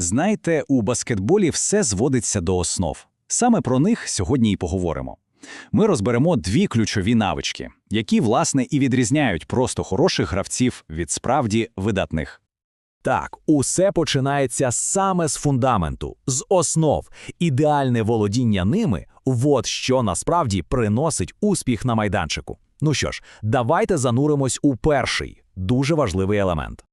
Знаєте, у баскетболі все зводиться до основ. Саме про них сьогодні і поговоримо. Ми розберемо дві ключові навички, які, власне, і відрізняють просто хороших гравців від справді видатних. Так, усе починається саме з фундаменту, з основ. Ідеальне володіння ними – вот що насправді приносить успіх на майданчику. Ну що ж, давайте зануримось у перший, дуже важливий елемент.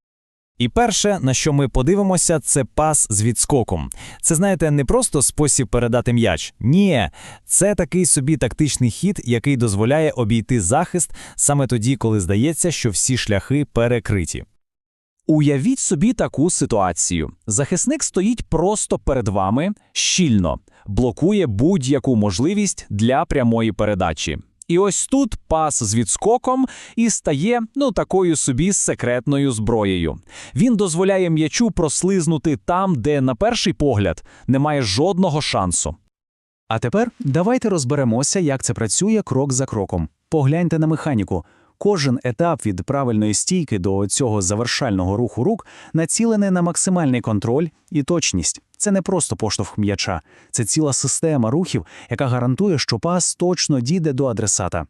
І перше, на що ми подивимося, це пас з відскоком. Це, знаєте, не просто спосіб передати м'яч. Ні, це такий собі тактичний хід, який дозволяє обійти захист саме тоді, коли здається, що всі шляхи перекриті. Уявіть собі таку ситуацію. Захисник стоїть просто перед вами щільно, блокує будь-яку можливість для прямої передачі. І ось тут пас з відскоком і стає ну такою собі секретною зброєю. Він дозволяє м'ячу прослизнути там, де на перший погляд немає жодного шансу. А тепер давайте розберемося, як це працює крок за кроком. Погляньте на механіку. Кожен етап від правильної стійки до цього завершального руху рук націлений на максимальний контроль і точність. Це не просто поштовх м'яча, це ціла система рухів, яка гарантує, що пас точно дійде до адресата.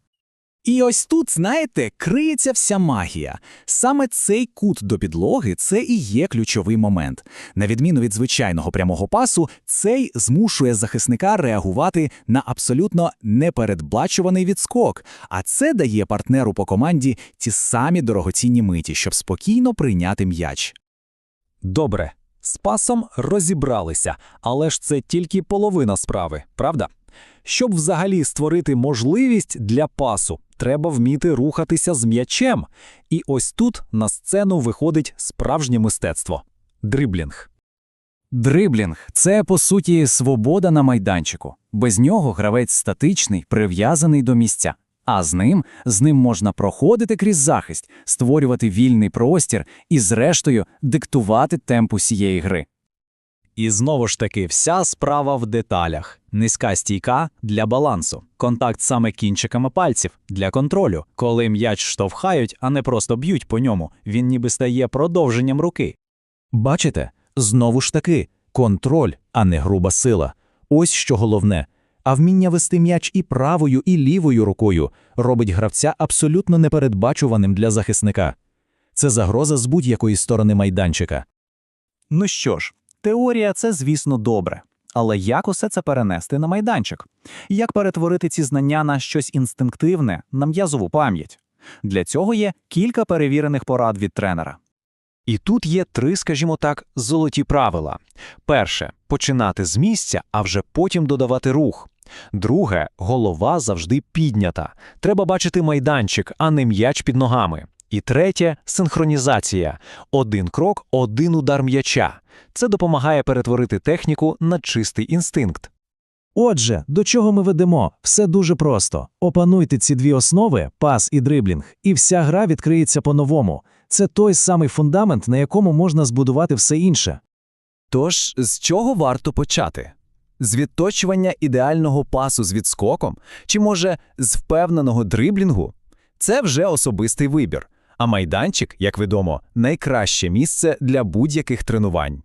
І ось тут, знаєте, криється вся магія. Саме цей кут до підлоги це і є ключовий момент. На відміну від звичайного прямого пасу, цей змушує захисника реагувати на абсолютно непередбачуваний відскок, а це дає партнеру по команді ті самі дорогоцінні миті, щоб спокійно прийняти м'яч. Добре, з пасом розібралися, але ж це тільки половина справи, правда? Щоб взагалі створити можливість для пасу, треба вміти рухатися з м'ячем. І ось тут на сцену виходить справжнє мистецтво дриблінг. Дриблінг це по суті свобода на майданчику. Без нього гравець статичний, прив'язаний до місця. А з ним з ним можна проходити крізь захист, створювати вільний простір і, зрештою, диктувати темп усієї гри. І знову ж таки, вся справа в деталях. Низька стійка для балансу, контакт саме кінчиками пальців для контролю. Коли м'яч штовхають, а не просто б'ють по ньому, він ніби стає продовженням руки. Бачите, знову ж таки, контроль, а не груба сила. Ось що головне. А вміння вести м'яч і правою, і лівою рукою робить гравця абсолютно непередбачуваним для захисника. Це загроза з будь-якої сторони майданчика. Ну що ж, теорія це, звісно, добре. Але як усе це перенести на майданчик? Як перетворити ці знання на щось інстинктивне, на м'язову пам'ять? Для цього є кілька перевірених порад від тренера. І тут є три, скажімо так, золоті правила. Перше починати з місця, а вже потім додавати рух. Друге, голова завжди піднята. Треба бачити майданчик, а не м'яч під ногами. І третє синхронізація. Один крок, один удар м'яча. Це допомагає перетворити техніку на чистий інстинкт. Отже, до чого ми ведемо? Все дуже просто. Опануйте ці дві основи пас і дриблінг, і вся гра відкриється по-новому. Це той самий фундамент, на якому можна збудувати все інше. Тож, з чого варто почати? З відточування ідеального пасу з відскоком? Чи, може, з впевненого дриблінгу? Це вже особистий вибір. А майданчик, як відомо, найкраще місце для будь-яких тренувань.